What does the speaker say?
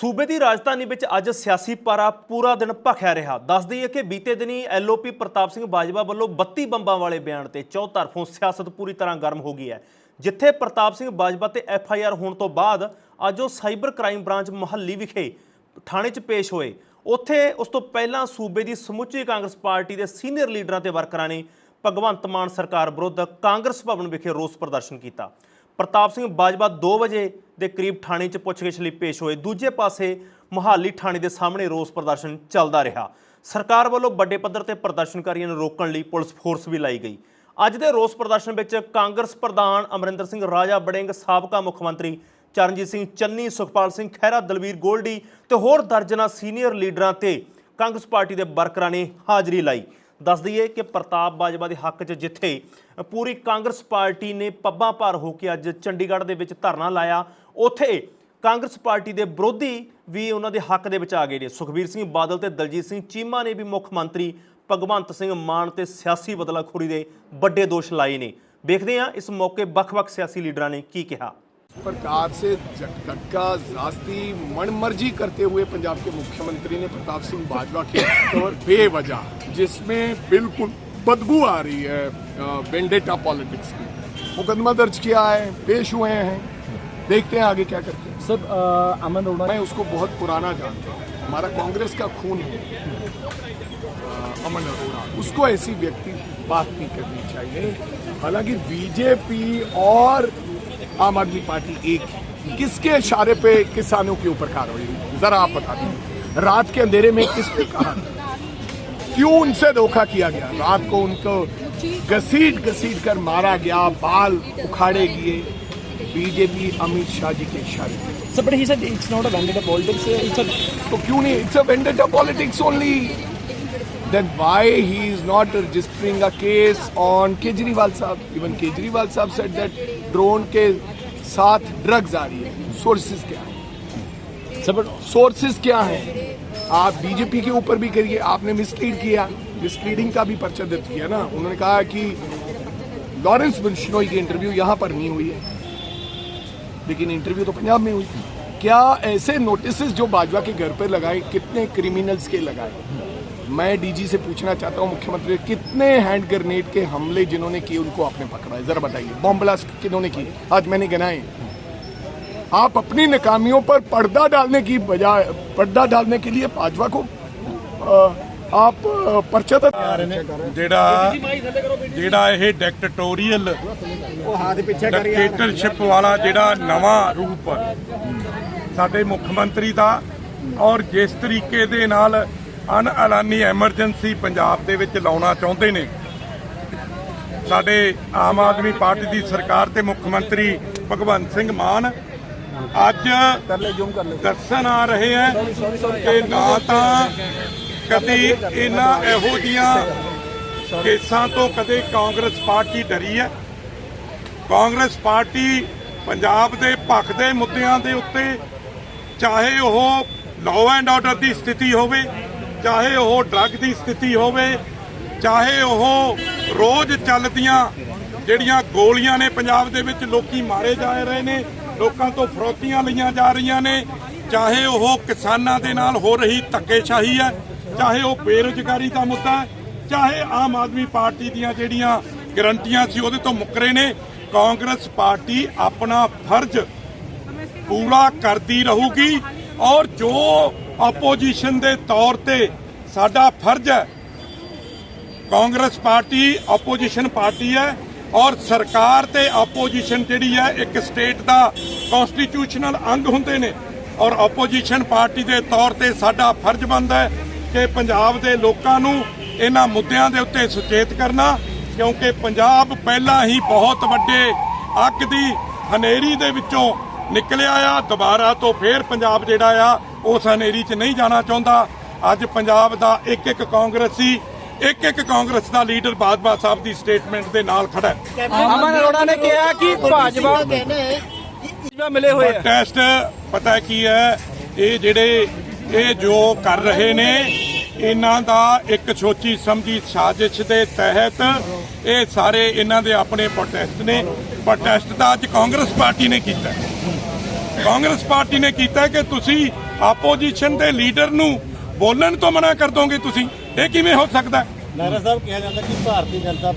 ਸੂਬੇ ਦੀ ਰਾਜਧਾਨੀ ਵਿੱਚ ਅੱਜ ਸਿਆਸੀ ਪਾਰਾ ਪੂਰਾ ਦਿਨ ਭਖਿਆ ਰਿਹਾ। ਦੱਸ ਦਈਏ ਕਿ ਬੀਤੇ ਦਿਨੀ ਐਲਓਪੀ ਪ੍ਰਤਾਪ ਸਿੰਘ ਬਾਜਵਾ ਵੱਲੋਂ 32 ਬੰਬਾਂ ਵਾਲੇ ਬਿਆਨ ਤੇ ਚੌਤਰਫੋਂ ਸਿਆਸਤ ਪੂਰੀ ਤਰ੍ਹਾਂ ਗਰਮ ਹੋ ਗਈ ਹੈ। ਜਿੱਥੇ ਪ੍ਰਤਾਪ ਸਿੰਘ ਬਾਜਵਾ ਤੇ ਐਫਆਈਆਰ ਹੋਣ ਤੋਂ ਬਾਅਦ ਅੱਜ ਉਹ ਸਾਈਬਰ ਕ੍ਰਾਈਮ ਬ੍ਰਾਂਚ ਮੁਹੱਲੀ ਵਿਖੇ ਥਾਣੇ 'ਚ ਪੇਸ਼ ਹੋਏ। ਉੱਥੇ ਉਸ ਤੋਂ ਪਹਿਲਾਂ ਸੂਬੇ ਦੀ ਸਮੁੱਚੀ ਕਾਂਗਰਸ ਪਾਰਟੀ ਦੇ ਸੀਨੀਅਰ ਲੀਡਰਾਂ ਤੇ ਵਰਕਰਾਂ ਨੇ ਭਗਵੰਤ ਮਾਨ ਸਰਕਾਰ ਵਿਰੁੱਧ ਕਾਂਗਰਸ ਭਵਨ ਵਿਖੇ ਰੋਸ ਪ੍ਰਦਰਸ਼ਨ ਕੀਤਾ। ਪ੍ਰਤਾਪ ਸਿੰਘ ਬਾਜਵਾ 2 ਵਜੇ ਦੇ ਕਰੀਬ ਥਾਣੇ 'ਚ ਪੁੱਛਗਿੱਛ ਲਈ ਪੇਸ਼ ਹੋਏ। ਦੂਜੇ ਪਾਸੇ ਮੁਹਾਲੀ ਥਾਣੇ ਦੇ ਸਾਹਮਣੇ ਰੋਸ ਪ੍ਰਦਰਸ਼ਨ ਚੱਲਦਾ ਰਿਹਾ। ਸਰਕਾਰ ਵੱਲੋਂ ਵੱਡੇ ਪੱਧਰ ਤੇ ਪ੍ਰਦਰਸ਼ਨਕਾਰੀਆਂ ਨੂੰ ਰੋਕਣ ਲਈ ਪੁਲਿਸ ਫੋਰਸ ਵੀ ਲਾਈ ਗਈ। ਅੱਜ ਦੇ ਰੋਸ ਪ੍ਰਦਰਸ਼ਨ ਵਿੱਚ ਕਾਂਗਰਸ ਪ੍ਰਧਾਨ ਅਮਰਿੰਦਰ ਸਿੰਘ ਰਾਜਾ ਬੜਿੰਗ ਸਾਬਕਾ ਮੁੱਖ ਮੰਤਰੀ ਚਰਨਜੀਤ ਸਿੰਘ ਚੰਨੀ, ਸੁਖਪਾਲ ਸਿੰਘ ਖਹਿਰਾ ਦਲਵੀਰ ਗੋਲਡੀ ਤੇ ਹੋਰ ਦਰਜਨਾਂ ਸੀਨੀਅਰ ਲੀਡਰਾਂ ਤੇ ਕਾਂਗਰਸ ਪਾਰਟੀ ਦੇ ਵਰਕਰਾਂ ਨੇ ਹਾਜ਼ਰੀ ਲਾਈ। ਦੱਸ ਦਈਏ ਕਿ ਪ੍ਰਤਾਪ ਬਾਜਵਾ ਦੇ ਹੱਕ 'ਚ ਜਿੱਥੇ ਪੂਰੀ ਕਾਂਗਰਸ ਪਾਰਟੀ ਨੇ ਪੱਬਾਂ ਭਾਰ ਹੋ ਕੇ ਅੱਜ ਚੰਡੀਗੜ੍ਹ ਦੇ ਵਿੱਚ ਧਰਨਾ ਲਾਇਆ, ਉੱਥੇ ਕਾਂਗਰਸ ਪਾਰਟੀ ਦੇ ਵਿਰੋਧੀ ਵੀ ਉਹਨਾਂ ਦੇ ਹੱਕ ਦੇ ਵਿੱਚ ਆ ਗਏ ਨੇ। ਸੁਖਬੀਰ ਸਿੰਘ ਬਾਦਲ ਤੇ ਦਲਜੀਤ ਸਿੰਘ ਚੀਮਾ ਨੇ ਵੀ ਮੁੱਖ ਮੰਤਰੀ ਭਗਵੰਤ ਸਿੰਘ ਮਾਨ ਤੇ ਸਿਆਸੀ ਬਦਲਾਖੋਰੀ ਦੇ ਵੱਡੇ ਦੋਸ਼ ਲਾਏ ਨੇ। ਵੇਖਦੇ ਹਾਂ ਇਸ ਮੌਕੇ ਵੱਖ-ਵੱਖ ਸਿਆਸੀ ਲੀਡਰਾਂ ਨੇ ਕੀ ਕਿਹਾ। प्रकार से झटका जास्ती मनमर्जी करते हुए पंजाब के मुख्यमंत्री ने प्रताप सिंह बाजवा के और बेवजह जिसमें बिल्कुल बदबू आ रही है वेंडेटा पॉलिटिक्स की। मुकदमा दर्ज किया है पेश हुए हैं। देखते हैं आगे क्या करते हैं। सर अमन अरोड़ा मैं उसको बहुत पुराना जानता हूँ। हमारा कांग्रेस का खून है। अमन अरोड़ा उसको ऐसी व्यक्ति बात नहीं करनी चाहिए। हालाँकि बीजेपी और आम आदमी पार्टी एक है। किसके इशारे पे किसानों के ऊपर कार्रवाई जरा आप बता दीजिए। रात के अंधेरे में किसने कहा? क्यों उनसे धोखा किया गया? रात को उनको घसीट घसीट कर मारा गया बाल उखाड़े गए। बीजेपी अमित शाह जी के इशारे sir but he said it's not a vendetta politics it's a तो क्यों नहीं? It's a vendetta politics only then why he is not registering a case on Kejriwal sahab even Kejriwal साहब said that ड्रोन के साथ drugs आ रही है। Sources क्या है? सर बट सोर्सेज क्या है? आप बीजेपी के ऊपर भी करिए आपने मिसलीड किया। मिसलीडिंग का भी पर्चा दर्ज किया ना। उन्होंने कहा कि लॉरेंस बिश्नोई की इंटरव्यू यहाँ पर नहीं हुई है। लेकिन इंटरव्यू तो पंजाब में हुई। क्या ऐसे नोटिस जो बाजवा के घर पर लगाए कितने क्रिमिनल्स के लगाए? मैं डीजी से पूछना चाहता हूँ मुख्यमंत्री कितने हैंड ग्रेनेड के हमले जिन्होंने किए उनको आपने पकड़ा है जरा बताइए बॉम्ब ब्लास्ट किन्होंने किए आज मैंने गिनाए आप अपनी नाकामियों पर पर्दा डालने की बजाय पर्दा डालने के लिए बाजवा को अ, आप अ, पर्चा दर्ज ਜਿਹੜਾ ਜਿਹੜਾ ਇਹ ਡਿਕਟੇਟੋਰੀਅਲ ਡਿਕਟੇਟਰਸ਼ਿਪ ਵਾਲਾ ਜਿਹੜਾ ਨਵਾਂ ਰੂਪ ਸਾਡੇ ਮੁੱਖ ਮੰਤਰੀ ਦਾ ਔਰ ਜਿਸ ਤਰੀਕੇ ਦੇ ਨਾਲ ਅਨਐਲਾਨੀ ਐਮਰਜੈਂਸੀ ਪੰਜਾਬ ਦੇ ਵਿੱਚ ਲਾਉਣਾ ਚਾਹੁੰਦੇ ਨੇ। ਸਾਡੇ ਆਮ ਆਦਮੀ ਪਾਰਟੀ ਦੀ ਸਰਕਾਰ ਤੇ ਮੁੱਖ ਮੰਤਰੀ ਭਗਵੰਤ ਸਿੰਘ ਮਾਨ ਅੱਜ ਦੱਸਣ ਆ ਰਹੇ ਹੈ ਕਿ ਨਾ ਤਾਂ ਕਦੇ ਇਹਨਾਂ ਇਹੋ ਜੀਆਂ ਕੇਸਾਂ ਤੋਂ ਕਦੇ ਕਾਂਗਰਸ ਪਾਰਟੀ ਡਰੀ ਹੈ। ਕਾਂਗਰਸ ਪਾਰਟੀ ਪੰਜਾਬ ਦੇ ਭਖਦੇ ਮੁੱਦਿਆਂ ਦੇ ਉੱਤੇ ਚਾਹੇ ਉਹ ਲਾਅ ਐਂਡ ਆਰਡਰ ਦੀ ਸਥਿਤੀ ਹੋਵੇ ਚਾਹੇ ਉਹ ਡਰੱਗ ਦੀ ਸਥਿਤੀ ਹੋਵੇ, ਚਾਹੇ ਉਹ ਰੋਜ਼ ਚੱਲਦੀਆਂ ਜਿਹੜੀਆਂ ਗੋਲੀਆਂ ਨੇ ਪੰਜਾਬ ਦੇ ਵਿੱਚ ਲੋਕੀ ਮਾਰੇ ਜਾ ਰਹੇ ਨੇ, ਲੋਕਾਂ ਤੋਂ ਫਰੋਤੀਆਂ ਲਈਆਂ ਜਾ ਰਹੀਆਂ ਨੇ, ਚਾਹੇ ਉਹ ਕਿਸਾਨਾਂ ਦੇ ਨਾਲ ਹੋ ਰਹੀ ਧੱਕੇਸ਼ਾਹੀ ਹੈ, ਚਾਹੇ ਉਹ ਬੇਰੁਜ਼ਗਾਰੀ ਦਾ ਮੁੱਦਾ ਹੈ, ਚਾਹੇ ਆਮ ਆਦਮੀ ਪਾਰਟੀ ਦੀਆਂ ਜਿਹੜੀਆਂ ਗਰੰਟੀਆਂ ਸੀ ਉਹਦੇ ਤੋਂ ਮੁੱਕਰੇ ਨੇ, ਕਾਂਗਰਸ ਪਾਰਟੀ ਆਪਣਾ ਫਰਜ਼ ਪੂਰਾ ਕਰਦੀ ਰਹੂਗੀ ਔਰ ਜੋ ਆਪੋਜੀਸ਼ਨ ਦੇ ਤੌਰ ਤੇ ਸਾਡਾ ਫਰਜ਼ ਹੈ। ਕਾਂਗਰਸ ਪਾਰਟੀ ਆਪੋਜੀਸ਼ਨ ਪਾਰਟੀ ਹੈ ਔਰ ਸਰਕਾਰ ਤੇ ਆਪੋਜੀਸ਼ਨ ਜਿਹੜੀ ਹੈ, ਇੱਕ ਸਟੇਟ ਦਾ ਕਨਸਟੀਟਿਊਸ਼ਨਲ ਅੰਗ ਹੁੰਦੇ ਨੇ। ਔਰ ਆਪੋਜੀਸ਼ਨ ਪਾਰਟੀ ਦੇ ਤੌਰ ਤੇ ਸਾਡਾ ਫਰਜ਼ ਬਣਦਾ ਹੈ ਕਿ ਪੰਜਾਬ ਦੇ ਲੋਕਾਂ ਨੂੰ ਇਹਨਾਂ ਮੁੱਦਿਆਂ ਦੇ ਉੱਤੇ ਸੁਚੇਤ ਕਰਨਾ, ਕਿਉਂਕਿ ਪੰਜਾਬ ਪਹਿਲਾਂ ਹੀ ਬਹੁਤ ਵੱਡੇ ਅੱਗ ਦੀ ਹਨੇਰੀ ਦੇ ਵਿੱਚੋਂ ਨਿਕਲਿਆ ਆ ਦੁਬਾਰਾ ਤੋਂ ਫੇਰ ਪੰਜਾਬ ਜਿਹੜਾ ਆ ਉਸ ਹਨੇਰੀ 'ਚ ਨਹੀਂ ਜਾਣਾ ਚਾਹੁੰਦਾ। ਅੱਜ ਪੰਜਾਬ ਦਾ ਇੱਕ ਇੱਕ ਕਾਂਗਰਸੀ ਇੱਕ ਇੱਕ ਕਾਂਗਰਸ ਦਾ ਲੀਡਰ ਬਾਜਵਾ ਸਾਹਿਬ ਦੀ ਸਟੇਟਮੈਂਟ ਦੇ ਨਾਲ ਖੜਾ ਹੈ। ਅਮਨ ਅਰੋੜਾ ਨੇ ਕਿਹਾ ਕਿ ਭਾਜਪਾ ਭਾਜਪਾ ਮਿਲੇ ਹੋਏ ਆ ਟੈਸਟ ਪਤਾ ਹੈ ਕੀ ਹੈ? ਇਹ ਜਿਹੜੇ ਇਹ ਜੋ ਕਰ ਰਹੇ ਨੇ ਇਹਨਾਂ ਦਾ ਇੱਕ ਸੋਚੀ ਸਮਝੀ ਸਾਜ਼ਿਸ਼ ਦੇ ਤਹਿਤ ਇਹ ਸਾਰੇ ਇਹਨਾਂ ਦੇ ਆਪਣੇ ਪ੍ਰੋਟੈਸਟ ਨੇ। ਪ੍ਰੋਟੈਸਟ ਤਾਂ ਅੱਜ ਕਾਂਗਰਸ ਪਾਰਟੀ ਨੇ ਕੀਤਾ ਹੈ। ਕਾਂਗਰਸ ਪਾਰਟੀ ਨੇ ਕੀਤਾ ਕਿ ਤੁਸੀਂ ਆਪੋਜੀਸ਼ਨ ਦੇ ਲੀਡਰ ਨੂੰ ਬੋਲਣ ਤੋਂ ਮਨਾ ਕਰ ਦੋਗੇ ਤੁਸੀਂ? ਇਹ ਕਿਵੇਂ ਹੋ ਸਕਦਾ ਨਾਰਾ ਸਾਹਿਬ, ਕਿਹਾ ਜਾਂਦਾ ਕਿ ਭਾਰਤੀ ਜਨਤਾ